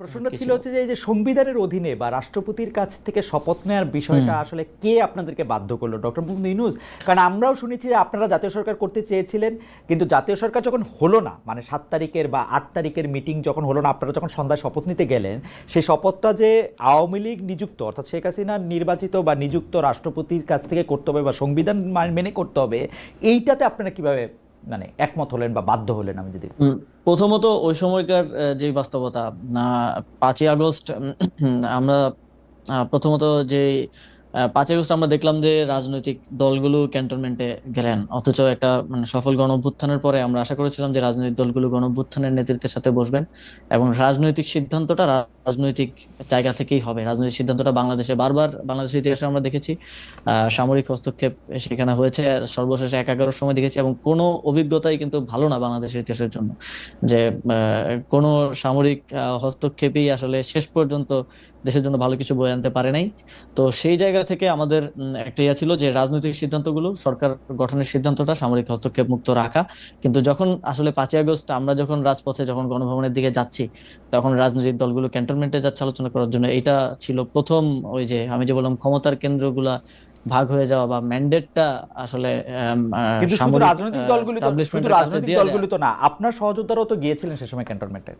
প্রশ্নটা ছিল হচ্ছে যে এই যে সংবিধানের অধীনে বা রাষ্ট্রপতির কাছ থেকে শপথ নেওয়ার বিষয়টা আসলে কে আপনাদেরকে বাধ্য করল? ডক্টর মোহাম্মদ ইউনুস? কারণ আমরাও শুনেছি যে আপনারা জাতীয় সরকার করতে চেয়েছিলেন কিন্তু জাতীয় সরকার যখন হলো না মানে সাত তারিখের বা আট তারিখের মিটিং যখন হলো না আপনারা যখন সন্ধ্যায় শপথ নিতে গেলেন সেই শপথটা যে আওয়ামী লীগ নিযুক্ত অর্থাৎ শেখ হাসিনা নির্বাচিত বা নিযুক্ত রাষ্ট্রপতির কাছ থেকে করতে হবে বা সংবিধান মান- মেনে করতে হবে এইটাতে আপনারা কীভাবে মানে একমত হলেন বা বাধ্য হলেন আমি যদি প্রথমত ওই সময়কার যে বাস্তবতা পাঁচই আগস্ট আমরা প্রথমত যে পাঁচই আগস্ট আমরা দেখলাম যে রাজনৈতিক দলগুলো ক্যান্টনমেন্টে গেলেন। অথচ একটা মানে সফল গণ অভ্যুত্থানের পরে আমরা আশা করেছিলাম যে রাজনৈতিক দলগুলো গণ অভ্যুত্থানের নেতৃত্বের সাথে বসবেন এবং রাজনৈতিক সিদ্ধান্তটা রাজনৈতিক জায়গা থেকেই হবে। রাজনৈতিক সিদ্ধান্তটা বাংলাদেশে বারবার, বাংলাদেশের ইতিহাসে আমরা দেখেছি সামরিক হস্তক্ষেপ সেখানে হয়েছে সর্বশেষে এক সময় দেখেছি, এবং কোনো অভিজ্ঞতাই কিন্তু ভালো না বাংলাদেশের ইতিহাসের জন্য। যে কোনো সামরিক হস্তক্ষেপই আসলে শেষ পর্যন্ত দেশের জন্য ভালো কিছু বয়ে আনতে পারে নাই। তো সেই জায়গা থেকে আমাদের একটা ইয়া ছিল যে, রাজনৈতিক সিদ্ধান্তগুলো, সরকার গঠনের সিদ্ধান্তটা, সামরিক হস্তক্ষেপ মুক্ত রাখা। কিন্তু যখন আসলে পাঁচই আগস্ট, আমরা যখন রাজপথে যখন গণভবনের দিকে যাচ্ছি, তখন রাজনৈতিক দলগুলো ক্যান্টনমেন্টে যাচ্ছে আলোচনা করার জন্য এটা ছিল প্রথম ওই যে আমি যে বললাম ক্ষমতার কেন্দ্রগুলা ভাগ হয়ে যাওয়া বা ম্যান্ডেটটা আসলে কিন্তু রাজনৈতিক দলগুলি তো না। আপনার সহযোদ্ধারাও তো গিয়েছিলেন সে সময় ক্যান্টনমেন্টে।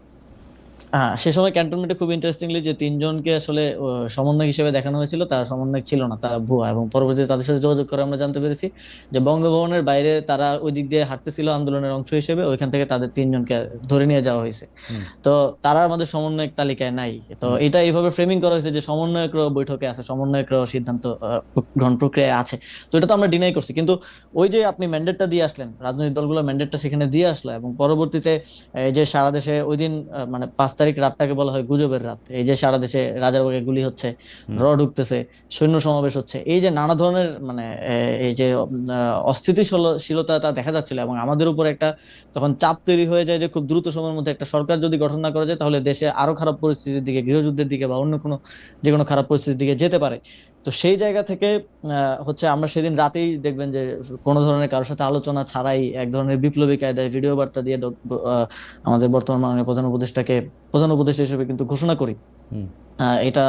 হ্যাঁ সে সময় ক্যান্টনমেন্টে খুব ইন্টারেস্টিংলি যে তিনজনকে আসলে আহ, সমন্বয়ক হিসেবে দেখানো হয়েছিল তারা সমন্বয়ক ছিল না তারা ভুয়া এবং পরবর্তীতে তাদের সাথে যোগাযোগ করে আমরা জানতে পেরেছি যে বঙ্গভবনের বাইরে তারা ওই দিক দিয়ে হাঁটতেছিল আন্দোলনের অংশ হিসেবে ওইখান থেকে তাদের তিনজনকে ধরে নিয়ে যাওয়া হয়েছে। তো তারা আমাদের সমন্বয়ক তালিকায় নাই। তো এটা এইভাবে ফ্রেমিং করা হয়েছে যে সমন্বয়করাও বৈঠকে আছে সমন্বয়করাও সিদ্ধান্ত গ্রহণ প্রক্রিয়ায় আছে। তো এটা তো আমরা ডিনাই করছি। কিন্তু ওই যে আপনি ম্যান্ডেটটা দিয়ে আসলেন রাজনৈতিক দলগুলো ম্যান্ডেটটা সেখানে দিয়ে আসলো এবং পরবর্তীতে এই যে সারা দেশে ওই দিন মানে পাঁচ তারিখ রাতটাকে বলা হয় গুজবের রাত। এই যে সারা দেশে রাজারবাগে গুলি হচ্ছে র ঢুকতেছে সৈন্য সমাবেশ হচ্ছে। এই যে নানা ধরনের মানে এই যে অস্থিতিশীলতা তা দেখা যাচ্ছিল এবং আমাদের উপর একটা তখন চাপ তৈরি হয়ে যায় যে খুব দ্রুত সময়ের মধ্যে একটা সরকার যদি গঠন না করা যায় তাহলে দেশে আরও খারাপ পরিস্থিতির দিকে গৃহযুদ্ধের দিকে বা অন্য কোনো যে কোনো খারাপ পরিস্থিতির দিকে যেতে পারে। তো সেই জায়গা থেকে হচ্ছে আমরা সেদিন রাতেই দেখবেন যে কোনো ধরনের কারোর সাথে আলোচনা ছাড়াই এক ধরনের বিপ্লবী কায়দায় ভিডিও বার্তা দিয়ে আমাদের বর্তমান মাননীয় প্রধান উপদেষ্টাকে, প্রধান উপদেষ্টা হিসেবে কিন্তু ঘোষণা করি। এটা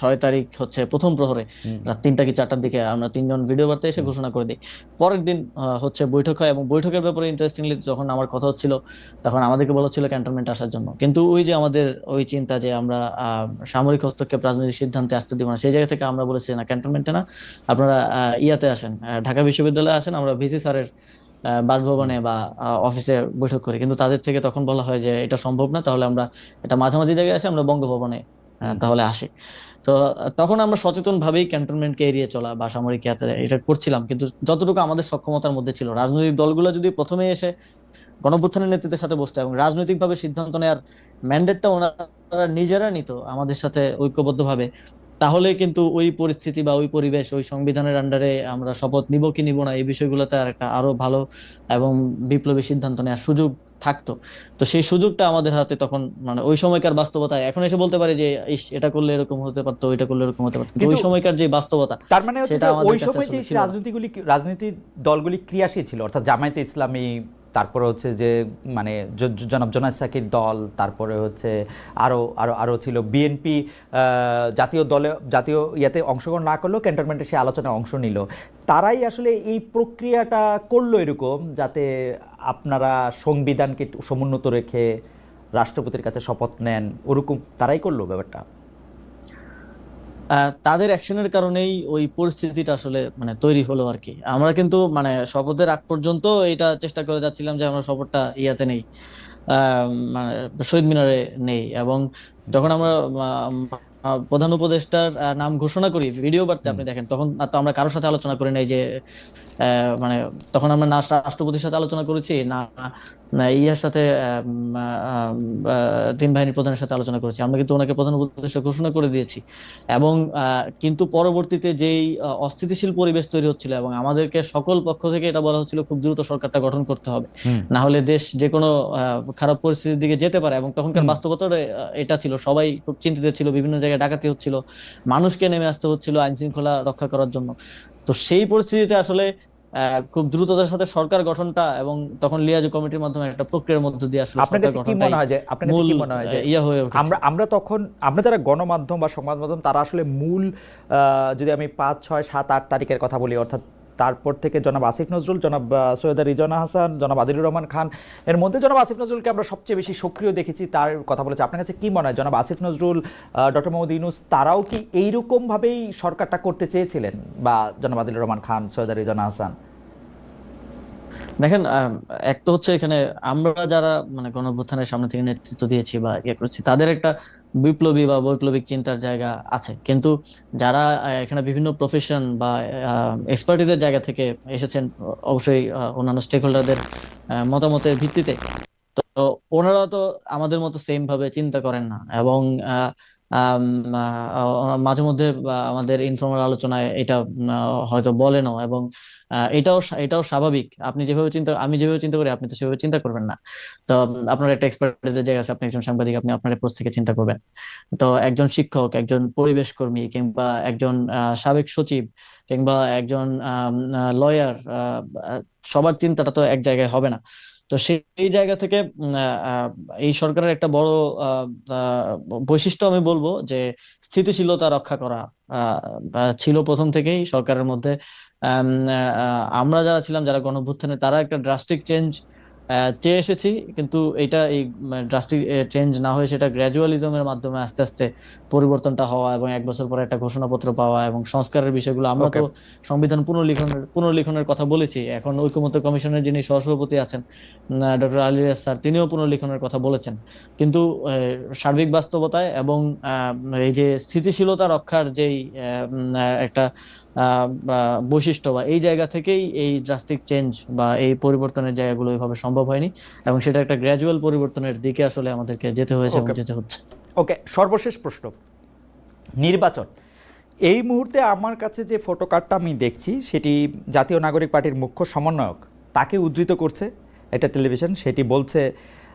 ছয় তারিখ হচ্ছে প্রথম প্রহরে। রাত তিনটা কি চারটার দিকে আমরা তিনজন ভিডিও বার্তা এসে ঘোষণা করে দিই। পরের দিন হচ্ছে বৈঠক হয় এবং বৈঠকের ব্যাপারে ইন্টারেস্টিংলি যখন আমার কথা হচ্ছিল তখন আমাদেরকে বলা হচ্ছিল ক্যান্টনমেন্ট আসার জন্য। কিন্তু ওই যে আমাদের ওই চিন্তা যে আমরা আহ, সামরিক হস্তক্ষেপ রাজনৈতিক সিদ্ধান্তে আসতে দিব না সেই জায়গা থেকে আমরা বলেছি না ক্যান্টনমেন্টে না আপনারা আহ, ইয়াতে আসেন ঢাকা বিশ্ববিদ্যালয়ে আসেন আমরা ভিসি স্যারের বাসভবনে বা অফিসে বৈঠক করি। কিন্তু তাদের থেকে তখন বলা হয় যে এটা সম্ভব না তাহলে আমরা এটা মাঝামাঝি জায়গায় আসি আমরা বঙ্গভবনে তাহলে আসি। তো তখন আমরা সচেতন ভাবেই ক্যান্টনমেন্টকে এড়িয়ে চলা বা সামরিক এটা করছিলাম। কিন্তু যতটুকু আমাদের সক্ষমতার মধ্যে ছিল রাজনৈতিক দলগুলো যদি প্রথমে এসে গণঅভ্যুত্থানের নেতৃত্বের সাথে বসতো এবং রাজনৈতিকভাবে সিদ্ধান্ত নেওয়ার ম্যান্ডেটটা ওনারা নিজেরা নিত আমাদের সাথে ঐক্যবদ্ধভাবে তাহলে কিন্তু ওই পরিস্থিতি বা ওই পরিবেশ ওই সংবিধানের আন্ডারে আমরা শপথ নিব কি নিব না এই বিষয়গুলোতে আর একটা আরও ভালো এবং বিপ্লবী সিদ্ধান্ত নেওয়ার সুযোগ থাকতো। তো সেই সুযোগটা আমাদের হাতে তখন মানে ওই সময়কার বাস্তবতায় এখন এসে বলতে পারি যে এটা করলে এরকম হতে পারতো ওইটা করলে এরকম হতে পারতো। ওই সময়কার যে বাস্তবতা তার মানে ওই সময় যে রাজনীতিগুলি রাজনীতির দলগুলি ক্রিয়াশীল ছিল অর্থাৎ জামায়াতে ইসলামী তারপরে হচ্ছে যে মানে জনাব জোনায়দ সাকির দল, তারপরে হচ্ছে আরও আরও আরও ছিল বিএনপি জাতীয় দলে, জাতীয় ইয়াতে অংশগ্রহণ না করলেও ক্যান্টনমেন্টে সে আলোচনায় অংশ নিল। তারাই আসলে এই প্রক্রিয়াটা করল এরকম যাতে আপনারা সংবিধানকে সমুন্নত রেখে রাষ্ট্রপতির কাছে শপথ নেন, ওরকম তারাই করল ব্যাপারটা। তাদের অ্যাকশনের কারণেই ওই পরিস্থিতিটা আসলে মানে তৈরি হলো আর কি। আমরা কিন্তু মানে শপথের আগ পর্যন্ত এটা চেষ্টা করে যাচ্ছিলাম যে আমরা শপথটা ইয়াতে নেই মানে শহীদ মিনারে নেই এবং যখন আমরা প্রধান উপদেষ্টার নাম ঘোষণা করি ভিডিও বার্তা আপনি দেখেন তখন তো আমরা কারোর সাথে আলোচনা করি নাই যে মানে তখন আমরা না রাষ্ট্রপতির সাথে আলোচনা করেছি না ইয়ার সাথে তিন বাহিনী প্রধানের সাথে আলোচনা করেছি। আমরা কিন্তু ওনাকে প্রধান উপদেষ্টা ঘোষণা করে দিয়েছি। এবং কিন্তু পরবর্তীতে যেই অস্থিতিশীল পরিবেশ তৈরি হচ্ছিল এবং আমাদেরকে সকল পক্ষ থেকে এটা বলা হচ্ছিল খুব দ্রুত সরকারটা গঠন করতে হবে। না হলে দেশ যে কোনো আহ, খারাপ পরিস্থিতির দিকে যেতে পারে এবং তখনকার। বাস্তবতা এটা ছিল। সবাই খুব চিন্তিত ছিল বিভিন্ন জায়গায় ডাকাতি হচ্ছিল। মানুষকে নেমে আসতে হচ্ছিল আইন শৃঙ্খলা রক্ষা করার জন্য। তো সেই পরিস্থিতিতে আসলে খুব দ্রুততার সাথে সরকার গঠনটা এবং তখন লিয়াজু কমিটির মাধ্যমে একটা প্রক্রিয়ার মধ্য দিয়ে আসলে আপনার কাছে কি মনে হয় যে আপনার কাছে কি মনে হয় যে ইয়া হয়ে উঠেছে। আমরা আমরা তখন আমরা যারা গণমাধ্যম বা সংবাদ মাধ্যম তারা আসলে মূল আহ, যদি আমি পাঁচ ছয় সাত আট তারিখের কথা বলি অর্থাৎ তারপর থেকে জনাব আসিফ নজরুল, জনাব সৈয়দা রিজওয়ানা হাসান, জনাব আদিলুর রহমান খান। এর মধ্যে জনাব আসিফ নজরুলকে আমরা সবচেয়ে বেশি সক্রিয় দেখেছি, তার কথা বলেছে। আপনার কাছে কী মনে হয়? জনাব আসিফ নজরুল ডক্টর মোহাম্মদ ইউনুস, তারাও কি এইরকমভাবেই সরকারটা করতে চেয়েছিলেন? বা জনাব আদিলুর রহমান খান, সৈয়দা রিজন হাসান? দেখেন এক তো হচ্ছে এখানে আমরা যারা মানে গণঅভ্যুত্থানের সামনে থেকে নেতৃত্ব দিয়েছি বা ইয়ে করেছি, তাদের একটা বিপ্লবী বা বৈপ্লবিক চিন্তার জায়গা আছে। কিন্তু যারা এখানে বিভিন্ন প্রফেশন বা এক্সপার্টিজের জায়গা থেকে এসেছেন, অবশ্যই অন্যান্য স্টেক হোল্ডারদের মতামতের ভিত্তিতে, তো ওনারা তো আমাদের মতো সেম ভাবে চিন্তা করেন না। এবং মাঝে মধ্যে আমাদের ইনফর্মাল আলোচনায় এটা হয়তো বলেনও এবং এটাও এটাও স্বাভাবিক। আপনি যেভাবে চিন্তা, আমি যেভাবে চিন্তা করি, আপনি তো সেভাবে চিন্তা করবেন না। তো আপনার একটা এক্সপার্টিজের জায়গা আছে, আপনি একজন সাংবাদিক, আপনি আপনার পোস্ট থেকে চিন্তা করবেন। তো, একজন শিক্ষক, একজন পরিবেশ কর্মী কিংবা একজন সাবেক সচিব কিংবা একজন লয়ার সবার চিন্তাটা তো এক জায়গায় হবে না। তো সেই জায়গা থেকে এই সরকারের একটা বড় বৈশিষ্ট্য আমি বলব যে স্থিতিশীলতা রক্ষা করা ছিল প্রথম থেকেই সরকারের মধ্যে। আমরা যারা ছিলাম, যারা গণঅভ্যুত্থানে তারা একটা ড্রাস্টিক চেঞ্জ চেয়ে এসেছি কিন্তু এটা এই ড্রাস্টিক চেঞ্জ না হয়ে সেটা গ্র্যাজুয়ালিজমের মাধ্যমে আস্তে আস্তে পরিবর্তনটা হওয়া এবং এক বছর পরে একটা ঘোষণাপত্র পাওয়া এবং সংস্কারের বিষয়গুলো আমরা তো সংবিধান পুনর্লিখনের পুনর্লিখনের কথা বলেছি। এখন ঐকমত্য কমিশনের যিনি সহসভাপতি আছেন ডক্টর আলী স্যার তিনিও পুনর্লিখনের কথা বলেছেন। কিন্তু সার্বিক বাস্তবতায় এবং আহ, এই যে স্থিতিশীলতা রক্ষার যেই একটা বৈশিষ্ট্য বা এই জায়গা থেকেই এই ড্রাস্টিক চেঞ্জ বা এই পরিবর্তনের জায়গাগুলো ওইভাবে সম্ভব হয়নি এবং সেটা একটা গ্র্যাজুয়াল পরিবর্তনের দিকে আসলে আমাদেরকে যেতে হয়েছে এবং যেতে হচ্ছে। ওকে সর্বশেষ প্রশ্ন। নির্বাচন। এই মুহূর্তে আমার কাছে যে ফটো কার্ডটা আমি দেখছি সেটি জাতীয় নাগরিক পার্টির মুখ্য সমন্বয়ক তাকে উদ্ধৃত করছে। এটা টেলিভিশন সেটি বলছে